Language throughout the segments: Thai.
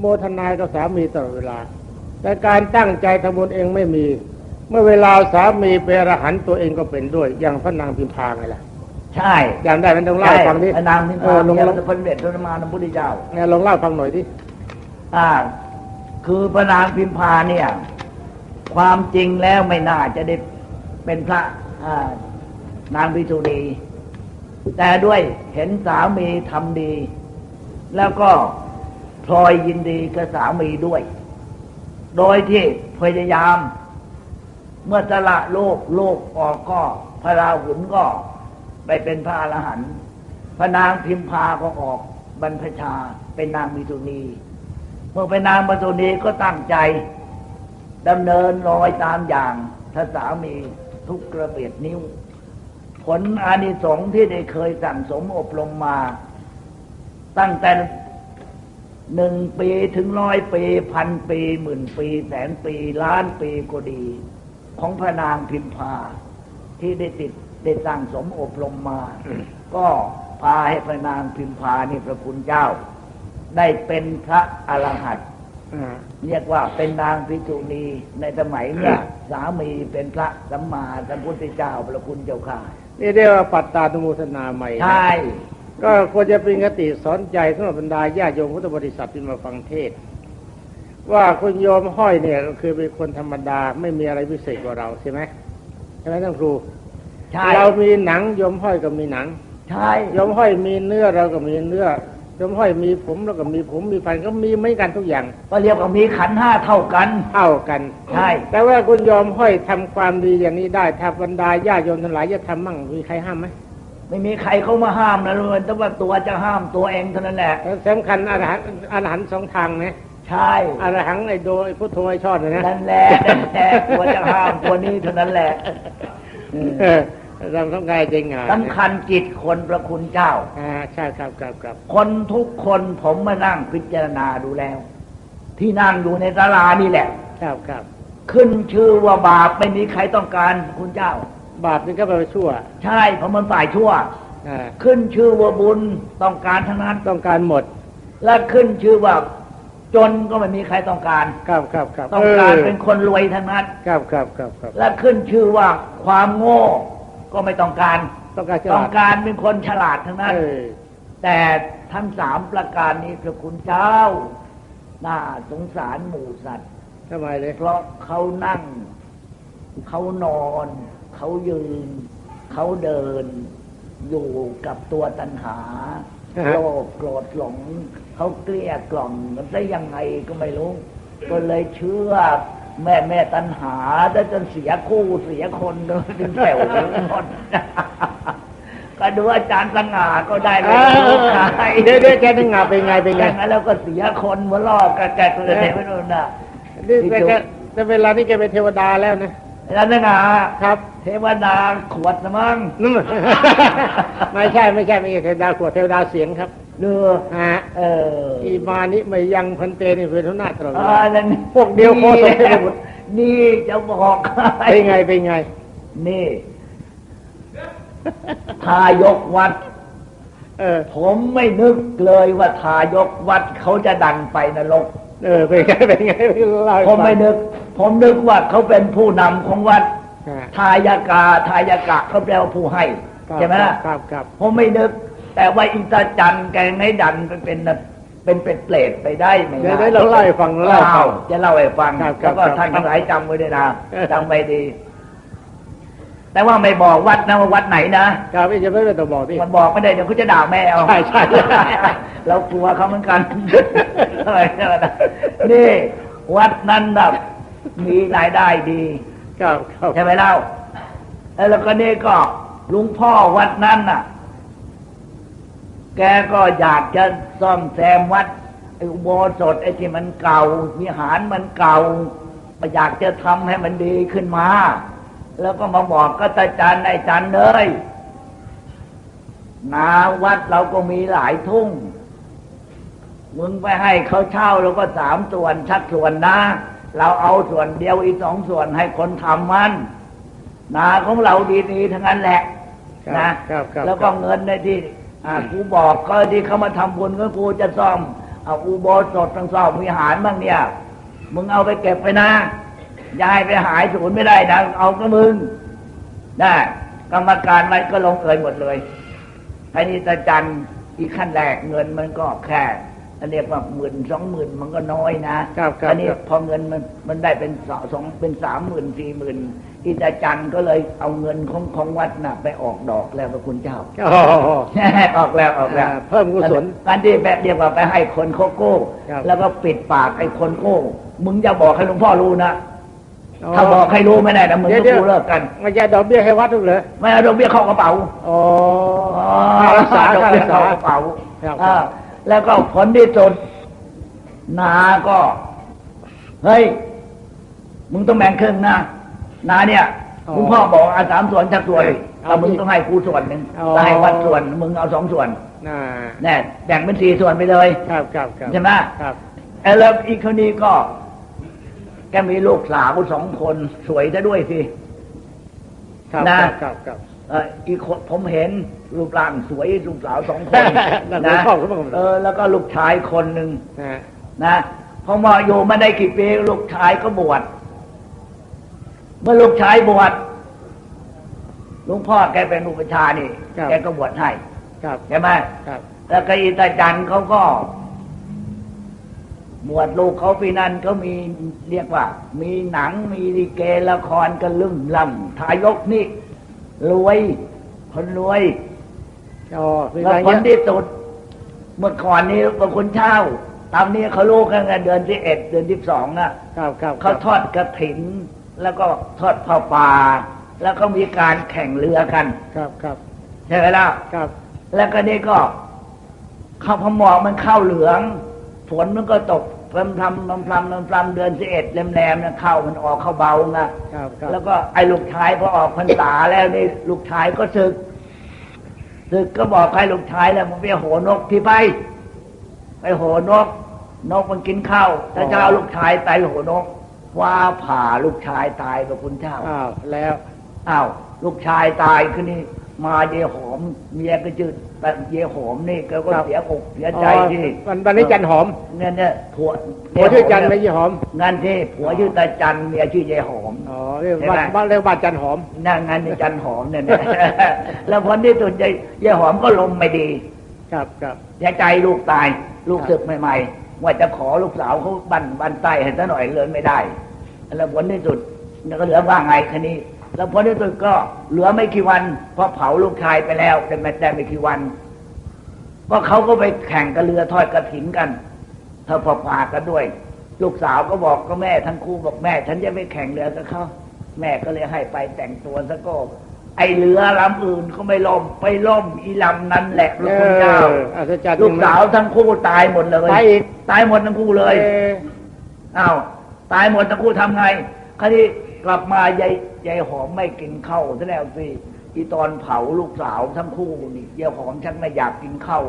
โมทนายกับสามีตลอดเวลา แต่การตั้งใจทำบุญเองไม่มี เมื่อเวลาสามีเป็นอรหันต์ตัวเองก็เป็นด้วย อย่างพระนางพิมพาไงล่ะใช่จำได้ไหมันต้องเล่าให้ฟังดิพระนางพิมเอพาอลองเนี่ยลองพระเด็จพระมาพระพุทธเจ้าเนี่ยลองเล่าให้ฟังหน่อยดิอ่า คือพระนางพิมพาเนี่ย ความจริงแล้วไม่น่าจะได้เป็นพระอ่านางพิสุณีแต่ด้วยเห็นสามีทำดี แล้วก็พ ลอยยินดีกับสามีด้วย โดยที่พยายาม เมื่อสละโลกโลกออกก็พระราหุลก็ไปเป็นพระอรหันต์พระนางพิมพาก็ออกบรรพชาเป็นนางมิสุณีเมื่อเป็นนางมิสุณีก็ตั้งใจดำเนินรอยตามอย่างท่าสามีทุกกระเบียดนิ้ว ผลอานิสงส์ที่ได้เคยสั่งสมอบรมมา ตั้งแต่ หนึ่งปีถึงร้อยปีพันปีหมื่นปี แสนปีล้านปีก็ดี ของพระนางพิมพา ที่ได้ติดได้สั่งสมอบรมมา ก็พาให้พระนางพิมพานี่พระคุณเจ้า ได้เป็นพระอรหันต์อ่าเรียกว่าเป็นนางพิจุณีในสมัยเนี่ยสามีเป็นพระสัมมาสัมพุทธเจ้าพระคุณเจ้าข้านี่เรียกว่าปัตตานุโมทนาใหม่นะใช่ ก็ควรจะเป็นคติสอนใจสำหรับบรรดาญาติโยมพุทธบริษัทที่มาฟังเทศน์ว่าคุณโยมห้อยเนี่ยก็คือเป็นคนธรรมดาไม่มีอะไรพิเศษกว่าเราใช่ไหมใช่ไหมท่านครูใช่เรามีหนังโยมห้อยก็มีหนังใช่โยมห้อยมีเนื้อเราก็มีเนื้อโยมห้อยมีผมเราก็มีผมมีฟันก็มีไม่กันทุกอย่าง ก็เรียกว่ามีขันธ์ห้าเท่ากันเท่ากันใช่แต่ว่าคุณโยมห้อยทำความดีอย่างนี้ได้ถ้าบรรดาญาติโยมทั้งหลายจะทำมั่งมีใครห้ามไหม ไม่มีใครเข้ามาห้ามนะเลยแต่ว่าตัวจะห้ามตัวเองเท่านั้นแหละแล้วสำคัญอรหันต์อรหันต์สองทางนะใช่อรหังไอโดไอพุทโธไอชอดนะนะนั่นแหละนั่นแหละตัวจะห้ามตัวนี้เท่านั้นแหละเออเออรำต้องกายจริงอะสำคัญจิตคนประคุณเจ้าอ่าใช่ครับครับครับคนทุกคนผมมานั่งพิจารณาดูแล้ว ที่นั่งอยู่ในศาลานี่แหละ ครับครับขึ้นชื่อว่าบาปไม่มีใครต้องการคุณเจ้า บาปนี่ก็แปลว่าชั่วใช่เพราะมันฝ่ายชั่ว อ่าขึ้นชื่อว่าบุญต้องการทั้งนั้น ต้องการหมดและขึ้นชื่อว่าจนก็ไม่มีใครต้องการ ครับครับครับต้องการออเป็นคนรวยทั้งนั้น ครับครับครับครับ และขึ้นชื่อว่าความโง่ก็ไม่ต้องการ ต้องการฉต้อลางดการเป็นคนฉลาดทั้งนั้น เออ แต่ทั้งสามประการนี้พระคุณเจ้า น่าสงสารหมู่สัตว์ ทำไมเลย เพราะเขานั่ง เขานอน เขายืน เขาเดิน อยู่กับตัวตัณหาอ่าฮะโลภโกรธหลง เขาเกลี้ยกล่อมกันได้ยังไงก็ไม่รู้ ก็เลยเชื่อแม่แม่ตัณหาได้จนเสียคู่เสียคนเลยเป็นแถวหมดก็ดูอาจารย์สง่าก็ได้เอไม่อรู้เออใครเดี๋ยวเดี๋ยวแกถึงงาเป็นไงเป็นไงอย่างนั้นแล้วก็เสียคนหัวลอกกันแกตัวเด็กไม่รู้น่ะนี่แต่แกแต่เวลานี้แกเป็นเทวดาแล้วนะ แล้วนั่นอะครับ เทวดาขวดนะมั้งนั่น ไม่ใช่ไม่ใช่ไม่ใช่เทวดาขวดเทวดาเสียงครับเรือฮะเอออีมานิไม่ยังพันเตนี่เป็นทุนหน้าตลอดเวอ่าลานั่นพวกเดียวโคตรเทพบุตรนี่จะบอกให้เป็นไงเป็นไง นี่ทายกวัดเออผมไม่นึกเลยว่าทายกวัดเขาจะดันไปนรก เออเป็นไงเป็นไงเล่าให้ผมฟัง ไม่นึก ผมนึกว่าเขาเป็นผู้นำของวัด อ่าทายกาทายกะเขาแปลว่าผู้ให้ครับใช่ไหมล่ะครับครับผมไม่นึก แต่ว่าอินตาจันทร์แกไม่ดันไปเป็นน่ะเป็นเป็นเปรตไปได้ไหมเดี๋ยวเดี๋ยวเราเล่าให้ฟังเราเล่าให้ฟังจะเล่าให้ฟังครับครัแล้บวก็ครับท่านทั้งหลายจำไว้ด้วยนะเออ จำไว้ดี แต่ว่าไม่บอกวัดนะว่าวัดไหนนะครับพี่จะไม่ได้ต้องบอกที่ มันบอกไม่ได้เดี๋ยวเขาจะด่าแม่เอาใช่ใช่ เรากลัวเขาเหมือนกัน อะไรนะนี่ วัดนั้นแบบมีรายได้ดีครับครับใช่ไหมเล่าแล้วก็นี่ก็ลุงพ่อวัดนั้นน่ะ แกก็อยากจะซ่อมแซมวัดไอ้อุโบสถไอ้ที่มันเก่าวิหารมันเก่าอยากจะทำให้มันดีขึ้นมา แล้วก็มาบอกก็ตาจันไอ้จันเลยนาวัดเราก็มีหลายทุ่ง มึงไปให้เขาเช่าแล้วก็สามส่วนชักส่วนนะ เราเอาส่วนเดียวอีกสองส่วนให้คนทำมันนาของเราดีๆทั้งนั้นแหละครับนะครับครับแล้วก็เงินในที่อ่ากูบอกก็ที่เขามาทำบุญก็กูจะซ่อมเอาอุโบสถทั้งสองวิหารบ้างเนี่ย มึงเอาไปเก็บไปนะอยายไปหายศูนย์ไม่ได้นะเอาก็มึงได้กรรมการมันก็ลงเอยหมดเลยไอ้นี่ตาจันอีกขั้นแรกเงินมันก็แค่อัน เรียกว่าหมื่นสองหมื่นมันก็น้อยนะครับครับอันนี้ครับพอเงินมันมันได้เป็นสองสองเป็นสามหมื่นสี่หมื่นอีตาจันก็เลยเอาเงินของของวัดน่ะ ไปออกดอกแล้วพระคุณเจ้าโอ้โหออกแล้วออกแล้วอ่าเพิ่มกุศลการที่แบบเรียกว่าไปให้คนเขาโก้ครับแล้วก็ปิดปากไอ้คนโก้ มึงอย่าบอกให้หลวงพ่อรู้นะถ้าบอกให้รู้ไม่ได้นะมึงเดี๋ก็ยวกูเลิกกันไม่ใช่ดอกเบี้ยให้วัดทุกเลยไม่เอาดอกเบี้ยเข้ากระเป๋าอ๋อค่ารักษาดอกค่าเบี้รัยกเข้าษากระเป๋าครับอ่า แล้วก็ผลที่สุดนาก็ เฮ้ย มึงต้องแบ่งครึ่งนะนาเนี่ยหลวงพ่อบอกอาสามส่วนชักส่วนแต่มึงต้องให้กูส่วนหนึ่งแล้วให้วัดส่วน มึงเอาสองส่วนน่าแน่แบ่งเป็นสี่ส่วนไปเลย ครับครับครับใช่ไหมครับไอ้แล้วอีกคนนี้ก็ แกมีลูกสาวสองคนสวยซะด้วยสิครับนะครับครับครับเอออีกคนผมเห็นรูปร่างสวยลูกสาวสองคนนั่นนะชอบเขาบ้างเออแล้วก็ลูกชายคนหนึ่งนะฮะนะพอมาอยู่มาได้กี่ปีลูกชายก็บวชเมื่อลูกชายบวชหลุงพ่อแกเป็นอุปชฌาย์นี่แกก็บวชให้ครับใช่ไหมครับแล้วก็อีตาจันเขาก็บวชลูกเขาปีนั้นเขามีเรียกว่า มีหนังมีลิเกละครกันลึ่มล่ำทายกนี่ รวย คนรวยอ๋อเป็นแล้วไรคนเงี้ยที่สุด เมื่อก่อนนี้บางคนเช่า ตามนี้เขารู้กันไงเดือนที่เอ็ดเดือนที่สองน่ะ ครับครับเขาทอดกระถิน แล้วก็ทอดผ้าป่า แล้วก็มีการแข่งเรือกัน ครับครับใช่ไหมล่ะ ครับแล้วก็นี่ก็ข้าวพมอกมันเข้าเหลือง ฝนมันก็ตก พรำพรำพรำพรำพรำพรำเดือนสิเอ็ดแหลมๆนะเข้ามันออกเข้าเบานะครับครับแล้วก็ไอ้ลูกชายพอออกพรรษาแล้วนี่ลูกชายก็ศึกศึกก็บอกให้ลูกชายแล้วมึงไปโหนกที่ไปไปโหนก นกมันกินข้าวถ้าเจ้าลูกชายตายโหนก ว่าผ่าลูกชายตายกับคุณเจ้าอ้าวแล้วอ้าวลูกชายตายคือนี่ มาเยหอม เมียก็จืดแต่เยหอมนี่แกก็เสียอกเสียใจอ๋อที่วันวันนี้จันหอมเนี่ยเนี่ยผัวผัวชื่อจันไม่ใช่หอมงั้นที่ผัวชื่อตาจันเมียชื่อเยหอมอ๋อเรียกใช่ไหมบ้านบ้านเรียกบ้านจันหอมนั่นงั้นนี่จันหอมเนี่ยนะแล้วผลที่สุดเยเยหอมก็ลมไม่ดี ครับครับเสียใจลูกตายลูกศึกใหม่ ๆ ว่าจะขอลูกสาวเขาบันบันใต้ให้ซะหน่อยเลยไม่ได้ แล้วผลที่สุดแล้วก็เหลือว่าไงคันนี้ แล้วผลที่สุดก็เหลือไม่กี่วันเพราะเผาลูกชายไปแล้วแต่ไม่ได้ไม่กี่วัน ก็เขาก็ไปแข่งกับเรือทอดกระถินกันเธอพอปากกันด้วย ลูกสาวก็บอกก็แม่ทั้งคู่บอกแม่ ฉันจะไปแข่งเรือกับเขาแม่ก็เลยให้ไปแต่งตัวซะก็ไอเรือลำอื่นก็ไม่ล่มไปล่มอีลำนั้นแหละพระคุณเจ้าอออัศจรรย์ลูกสาวทั้งคู่ตายหมดเลยตายอีกตายหมดทั้งคู่เลยเอออ้าวตายหมดทั้งคู่ทำไงคราวนี้กลับมายาย ยายหอมไม่กินข้าวซะแล้วสิอีตอนเผาลูกสาวทั้งคู่นี่ยายหอมชักไม่อยากกินข้าว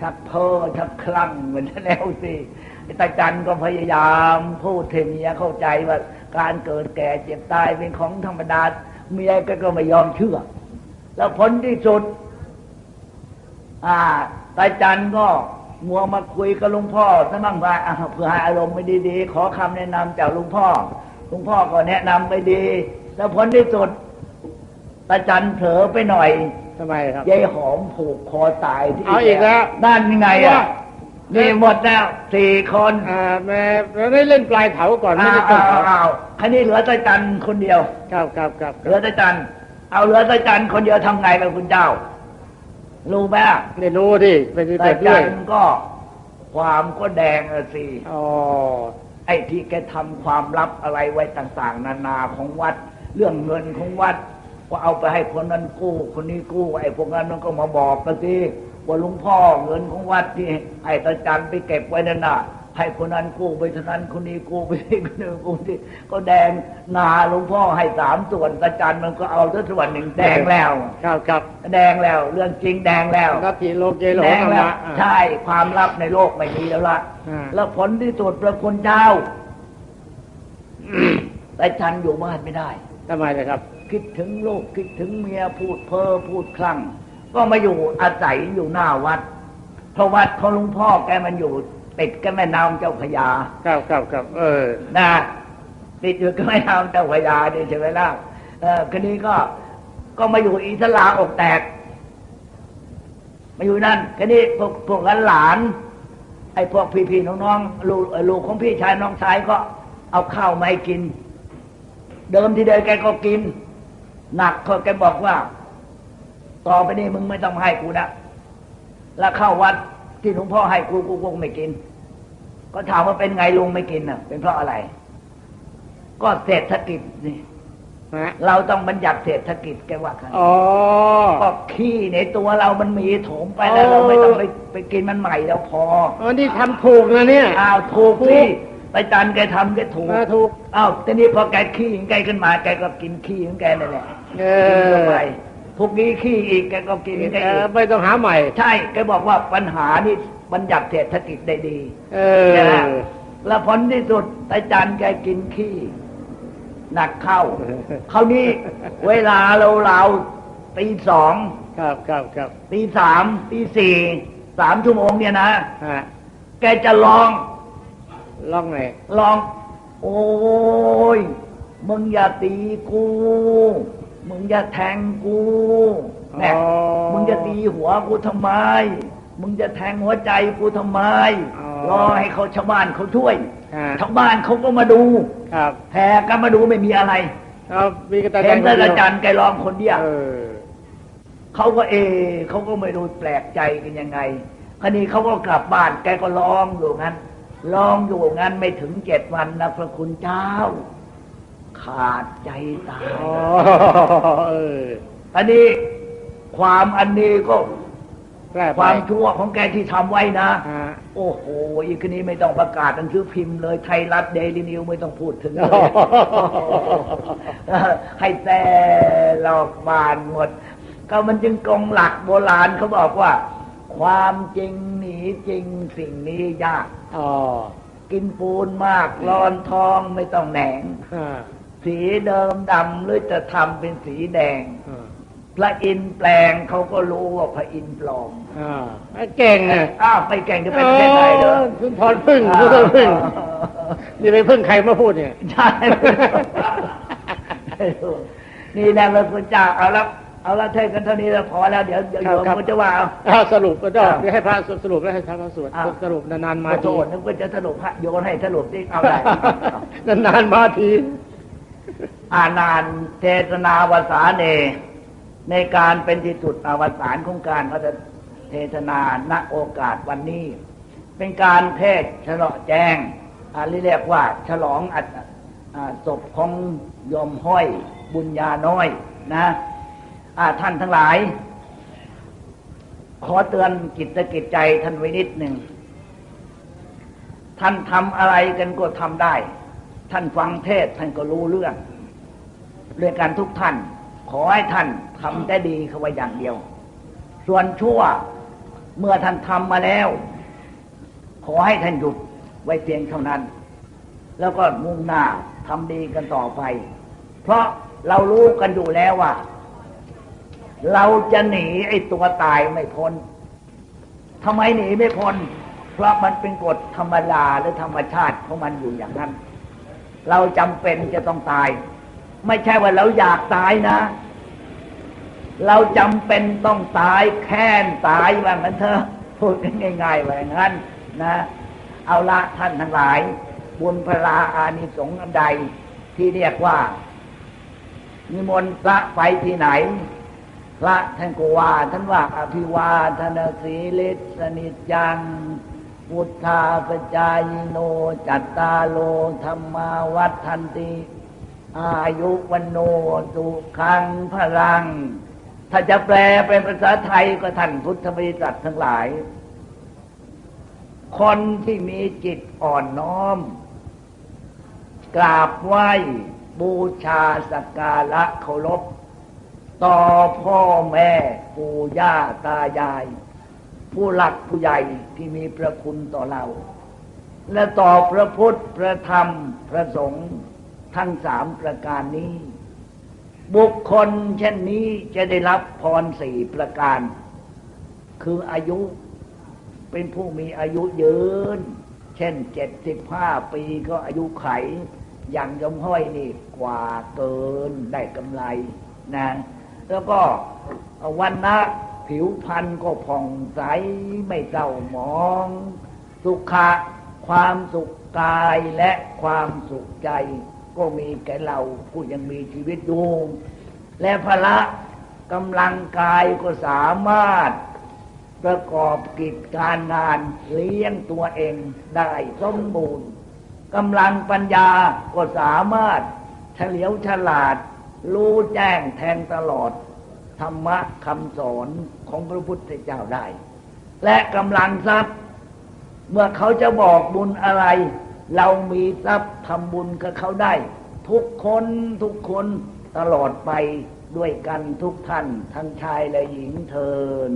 ชักเพ้อชักคลั่งเหมือนซะแล้วสิไอตาจันก็พยายามพูดให้เมียเข้าใจว่า การเกิดแก่เจ็บตายเป็นของธรรมดาเมียก็ก็ไม่ยอมเชื่อ แล้วผลที่สุด อ่าตาจันก็มัวมาคุยกับลุงพ่อซะมั่งว่าเพื่อให้อารมณ์ไม่ดีๆขอคำแนะนำจากลุงพ่อลุงพ่อก็แนะนำไปดี แล้วผลที่สุดตาจันเผลอไปหน่อยทำไมครับ ยายหอมผูกคอตายที่เอาอีกแล้วนั่นยังไงอะว่า นี่หมดแล้วสี่คนอ่าแม่เราได้เล่นปลายเถาก่อนไม่อ้าได้วต้นอ้าวเถาอ้าวคันนี้เหลือตาจันคนเดียว ครับครับครับเหลือตาจันเอาเหลือตาจันคนเดียวทำไงล่ะคุณเจ้า รู้ไหมอะไม่รู้ดิเป็นตาเป็ดจัด้วยนก็ความก็แดงอะสิ อ๋อไอ้ที่แกทำความลับอะไรไว้ต่าง ๆ นานาของวัด เรื่องเงินของวัดว่าเอาไปให้คนนั้นกู้ คนนี้กู้ไอ้พวกนั้นมันก็มาบอกกันสิว่าหลุงพ่อเงินของวัดที่ให้ตาจันไปเก็บไว้นั่นน่ะให้คนนั้นกู้ไปเท่านั้นคนนี้กู้ไปที่คนนึงกู้ที่ก็แดงนาหลวงพ่อให้สามส่วนตาจันมันก็เอาสักส่วนหนึ่งแดงแล้วครับครับแดงแล้ว เรื่องจริงแดงแล้วนัตถิโลเกโลแดงธรรแล้วมะอ่าใช่ความลับในโลกไม่มีแล้วละอ่าแล้วผลที่สุดพระคุณเจ้าแต่ฉันอยู่บ้านไม่ได้ ทำไมเลยครับ คิดถึงลูกคิดถึงเมียพูดเพ้อพูดคลั่ง ก็มาอยู่อาศัยอยู่หน้าวัดเพราะวัดของหลวงพ่อแกมันอยู่ ติดกับแม่น้ำเจ้าพระยาครับครับครับเออนะติดอยู่กับแม่น้ำเจ้าพระยาเนี่ยใช่ไหมล่ะเออคนนี้ก็ก็มาอยู่อิสลาอกแตก มาอยู่นั่นคนนี้พวกพวกหลานๆไอ้พวกพี่ๆน้องๆลูกเอ่อลูกของพี่ชายน้องชายก็เอาข้าวมาให้กิน เดิมทีเดียวแกก็กิน หนักเขาแกบอกว่า ต่อไปนี้มึงไม่ต้องมาให้กูนะแล้วเข้าวัดที่หลวงพ่อให้กูกูคงไม่กิน ก็ถามว่าเป็นไงลุงไม่กินน่ะ เป็นเพราะอะไร ก็เศรษฐกิจนี่ฮะเราต้องบัญญัติเศรษฐกิจแกว่าครับอ๋อก็ขี้ในตัวเรามันมีโถมไปแล้วอ๋อเราไม่ต้องไปไปกินมันใหม่แล้วพออ๋อนี่ทำถูกนะเนี่ยอ้าวถูกถูสิกไปจันแกทำแกถูกเออถูก อ้าวทีนี้พอแกขี้ของแกขึ้นมาแกก็กินขี้ของแกนั่นแหละเอกินอเข้าไปพวกนี้ขี้อีกแกก็กินของแกเออีอกไม่ต้องหาใหม่ ใช่แกบอกว่าปัญหานี่บัญญัติเศรษฐกิจได้ดี เอใช่ไหมอแล้วผลที่สุดตาจันแกกินขี้หนักเข้าคราวนี้เวลาเราเราๆตีสองครับครับครับตีสามตีสี่สามชั่วโมงเนี่ยนะฮะแกจะลองล่องไหนลอง โอ้ย มึงอย่าตีกู มึงอย่าแทงกูแน่มึงจะตีหัวกูทำไม มึงจะแทงหัวใจกูทำไม รอให้เขาชาวบ้านเขาช่วยฮะชาวบ้านเขาก็มาดู ครับแห่กันมาดูไม่มีอะไรเอามีกระต่ายเห็นคแต่ดียวอาจารย์แกลองคนเดียวเออเขาก็เอ เขาก็ไม่รู้แปลกใจกันยังไง คราวนี้เขาก็กลับบ้าน แกก็ร้องอยู่งั้น ร้องอยู่งั้นไม่ถึงเจ็ดวันนะพระคุณเจ้า ขาดใจตายอ๋อเอออันนี้ความอันนี้ก็แปลความชั่วของแกที่ทำไว้นะฮะโอ้โห อีกคนนี้ไม่ต้องประกาศหนังสือพิมพ์เลย ไทยรัฐเดลินิวไม่ต้องพูดถึงเลยให้แต่หลอกบานหมด ก็มันจึงกงหลักโบราณเขาบอกว่า ความจริงหนีจริงสิ่งนี้ยากอ๋อกินปูนมากร้อนท้องไม่ต้องแหนงฮะสีเดิมดำหรือจะทำเป็นสีแดงอ่าพระอินทร์แปลงเขาก็รู้ว่าพระอินทร์ปลอมอ่าเก่งอะอ้าวไปแก่งจะเป็นประเทศไทยเด้อคุณพรพึ่งคุณพรพึ่งนี่ไปพึ่งใครมาพูดเนี่ยใช่นี่แหละพระคุณเจ้าเอาละ เอาละเทศกันเท่านี้แล้วพอแล้วเดี๋ยวเดี๋ยวโยมครับก็จะว่าเอา อ้าวสรุปก็ได้อ้าวเดี๋ยวให้พระสรุปแล้วให้พระสวดอ้าว สรุปนานๆมามาโททีษนึกว่าจะสรุปฮะโยนให้สรุปที่เอาได้นานๆมาที อานานเทศนาวสาเน ในการเป็นที่สุดอวสานของการพระเทศนาณโอกาสวันนี้ เป็นการเทศน์ฉลองแจ้งอันนี้เรียกว่า ฉลองอัตอ่าศพของโยมห้อยบุญญาน้อยนะอ่า ท่านทั้งหลาย ขอเตือนจิตกิจใจท่านไว้นิดหนึ่ง ท่านทำอะไรกันก็ทำได้ ท่านฟังเทศท่านก็รู้เรื่องเรื่องการทุกท่าน ขอให้ท่านทำได้ดีเข้าไว้อย่างเดียว ส่วนชั่วเมื่อท่านทำมาแล้ว ขอให้ท่านหยุดไว้เพียงเท่านั้น แล้วก็มุ่งหน้าทำดีกันต่อไป เพราะเรารู้กันอยู่แล้วว่า เราจะหนีไอ้ตัวตายไม่พ้นทำไมหนีไม่พ้น เพราะมันเป็นกฎธรรมดาหรือธรรมชาติของมันอยู่อย่างนั้น เราจำเป็นจะต้องตาย ไม่ใช่ว่าเราอยากตายนะ เราจำเป็นต้องตายแค้นตายว่างั้นเถอะพูดง่ายๆว่าอย่างนั้นนะ เอาละท่านทั้งหลาย บุญพลาอานิสงส์อันใดที่เรียกว่านิมนต์พระไปที่ไหน พระท่านก็ว่าท่านว่าอภิวาทนาสีลิสนิจจังพุทธาปจายโน จัตตาโลธรรมาวัฏทันติ อายุวันโนสุขังพลัง ถ้าจะแปลเป็นภาษาไทยก็ท่านพุทธบริษัททั้งหลาย คนที่มีจิตอ่อนน้อม กราบไหว้บูชาสักการะเคารพ ต่อพ่อแม่ปู่ย่าตายาย ผู้หลักผู้ใหญ่ที่มีพระคุณต่อเรา และต่อพระพุทธพระธรรมพระสงฆ์ทั้งสามประการนี้ บุคคลเช่นนี้จะได้รับพรสี่ประการ คืออายุเป็นผู้มีอายุยืน เช่นเจ็ดสิบห้าปีก็อายุไข อย่างยมห้อยนี่กว่าเกินได้กำไรนะ แล้วก็วันนะผิวพรรณก็ผ่องใสไม่เศร้าหมอง สุขะความสุขกายและความสุขใจ ก็มีแก่เราผู้ยังมีชีวิตอยู่และพละกำลังกายก็สามารถประกอบกิจการงานเลี้ยงตัวเองได้สมบูรณ์กำลังปัญญาก็สามารถเฉลียวฉลาด รู้แจ้งแทงตลอด ธรรมะคำสอนของพระพุทธเจ้าได้ และกำลังทรัพย์ เมื่อเขาจะบอกบุญอะไร เรามีทรัพย์ทำบุญกับเขาได้ ทุกคนทุกคนตลอดไปด้วยกันทุกท่าน ทั้งชายและหญิงเทิน